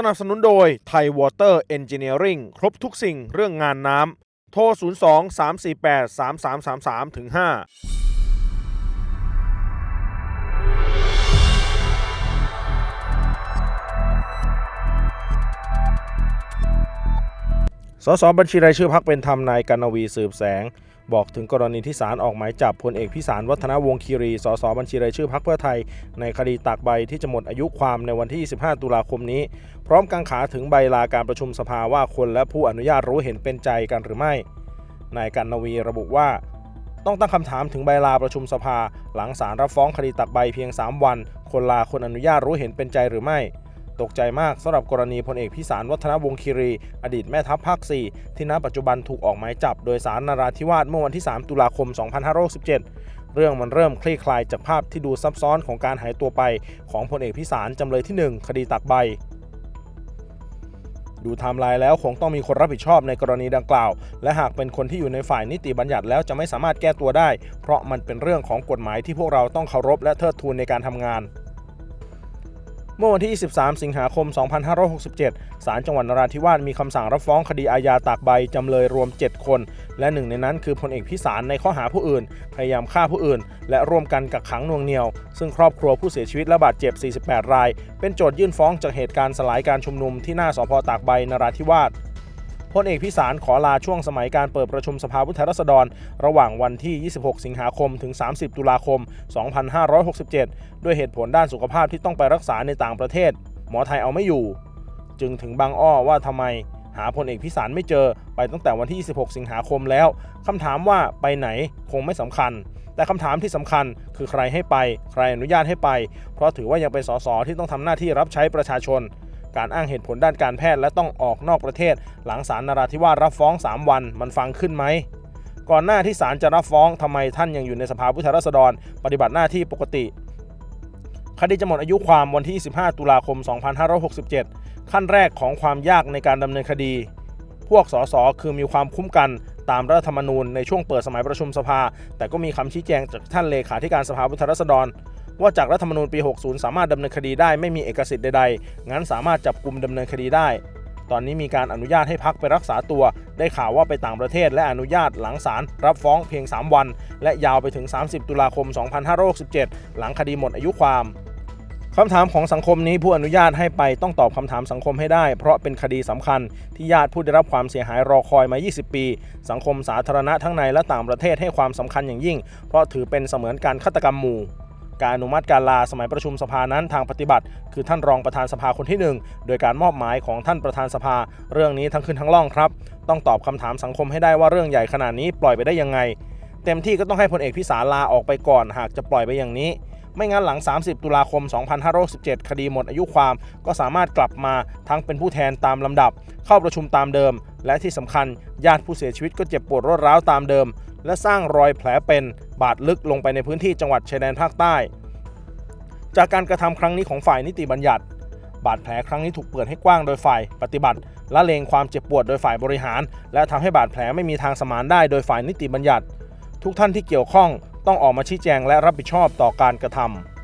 สนับสนุนโดยไทยวอเตอร์เอนจิเนียริงครบทุกสิ่งเรื่องงานน้ำ โทร 02 348 3333ถึง5สสบัญชีรายชื่อพักเป็นธรรมนายกนวีสืบแสง บอกถึงกรณีที่ศาลออกหมายจับพลเอกพิสารวัฒนวงศ์คีรี สสบัญชีรายชื่อพักเพื่อไทย ในคดีตากใบที่จะหมดอายุความในวันที่25ตุลาคมนี้ พร้อมกังขาถึงใบลาการประชุมสภาว่าคนและผู้อนุญาตรู้เห็นเป็นใจกันหรือไม่ นายกันนวีระบุว่าต้องตั้งคำถามถึงใบลาประชุมสภา หลังศาลรับฟ้องคดีตักใบเพียง 3 วัน คนลาคนอนุญาตรู้เห็นเป็นใจหรือไม่ ตกใจมากสำหรับกรณีพลเอกพิสารวัฒนวงศ์คีรี อดีตแม่ทัพภาค 4 ที่ณปัจจุบันถูกออกหมายจับ โดยสารนราธิวาสเมื่อวันที่ 3 ตุลาคม 2567 เรื่องมันเริ่มคลี่คลายจากภาพที่ดูซับซ้อนของการหายตัวไป ของพลเอกพิสารจำเลยที่ 1 คดีตักใบดูไทม์ไลน์แล้วคงต้องมีคนรับผิดชอบในกรณีดังกล่าว และหากเป็นคนที่อยู่ในฝ่ายนิติบัญญัติแล้วจะไม่สามารถแก้ตัวได้ เพราะมันเป็นเรื่องของกฎหมายที่พวกเราต้องเคารพและเทิดทูนในการทำงาน เมื่อวันที่ 23 สิงหาคม 2567 ศาลจังหวัดนราธิวาสมีคำสั่งรับฟ้องคดีอาญาตากใบจำเลยรวม 7 คน และหนึ่งในนั้นคือพลเอกพิสารในข้อหาผู้อื่น พยายามฆ่าผู้อื่น และร่วมกันกักขังน่วงเหนียว ซึ่งครอบครัวผู้เสียชีวิตและบาดเจ็บ 48 ราย เป็นโจทยื่นฟ้องจากเหตุการณ์สลายการชุมนุมที่หน้าสพตากใบนราธิวาส พลเอกพิสารขอลาช่วงสมัยการเปิดประชุมสภาผู้แทนราษฎร ระหว่างวันที่ 26 สิงหาคม ถึง 30 ตุลาคม 2567 ด้วยเหตุผลด้านสุขภาพที่ต้องไปรักษาในต่างประเทศ หมอไทยเอาไม่อยู่ จึงถึงบางอ้อว่าทำไมหาพลเอกพิสารไม่เจอไปตั้งแต่วันที่ 26 สิงหาคมแล้วคำถามว่าไปไหนคงไม่สำคัญ แต่คำถามที่สำคัญคือใครให้ไป ใครอนุญาตให้ไป เพราะถือว่ายังเป็นสสที่ต้องทำหน้าที่รับใช้ประชาชน การอ้างเหตุผลด้านการแพทย์และต้องออกนอกประเทศ หลังศาลนราธิวาสรับฟ้อง 3 วัน มันฟังขึ้นไหมก่อนหน้าที่ศาลจะรับฟ้องทำไมท่านยังอยู่ในสภาผู้แทนราษฎร ปฏิบัติหน้าที่ปกติ คดีจะหมดอายุความวันที่25ตุลาคม 2567 ขั้นแรกของความยากในการดำเนินคดี พวกสสคือมีความคุ้มกันตามรัฐธรรมนูญในช่วงเปิดสมัยประชุมสภา แต่ก็มีคำชี้แจงจากท่านเลขาธิการสภาผู้แทนราษฎร ว่าจากรัฐธรรมนูญปี 60 สามารถดำเนินคดีได้ไม่มีเอกสิทธิ์ใดๆ งั้นสามารถจับกลุ่มดำเนินคดีได้ ตอนนี้มีการอนุญาตให้พักไปรักษาตัว ได้ข่าวว่าไปต่างประเทศและอนุญาตหลังศาลรับฟ้องเพียง 3 วัน และยาวไปถึง 30 ตุลาคม 2567 หลังคดีหมดอายุความคำถามของสังคมนี้ผู้อนุญาตให้ไปต้องตอบคำถามสังคมให้ได้ เพราะเป็นคดีสำคัญที่ญาติผู้ได้รับความเสียหายรอคอยมา 20 ปี สังคมสาธารณะทั้งในและต่างประเทศให้ความสำคัญอย่างยิ่ง เพราะถือเป็นเสมือนการฆาตกรรมหมู่ การอนุมัติการลาสมัยประชุมสภานั้นทางปฏิบัติ คือท่านรองประธานสภาคนที่หนึ่งโดยการมอบหมายของท่านประธานสภา เรื่องนี้ทั้งขึ้นทั้งล่องครับ ต้องตอบคำถามสังคมให้ได้ว่าเรื่องใหญ่ขนาดนี้ปล่อยไปได้ยังไง เต็มที่ก็ต้องให้พลเอกพิสารลาออกไปก่อนหากจะปล่อยไปอย่างนี้ไม่งั้นหลัง 30 ตุลาคม 2567 คดีหมดอายุความ ก็สามารถกลับมาทั้งเป็นผู้แทนตามลำดับ เข้าประชุมตามเดิม และที่สำคัญญาติผู้เสียชีวิตก็เจ็บปวดรวดร้าวตามเดิมและสร้างรอยแผลเป็นบาดลึกลงไปในพื้นที่จังหวัดชายแดนภาคใต้ จากการกระทำครั้งนี้ของฝ่ายนิติบัญญัติ บาดแผลครั้งนี้ถูกเปิดให้กว้างโดยฝ่ายปฏิบัติละเลงความเจ็บปวดโดยฝ่ายบริหาร และทำให้บาดแผลไม่มีทางสมานได้โดยฝ่ายนิติบัญญัติ ทุกท่านที่เกี่ยวข้องต้องออกมาชี้แจงและรับผิดชอบต่อการกระทำ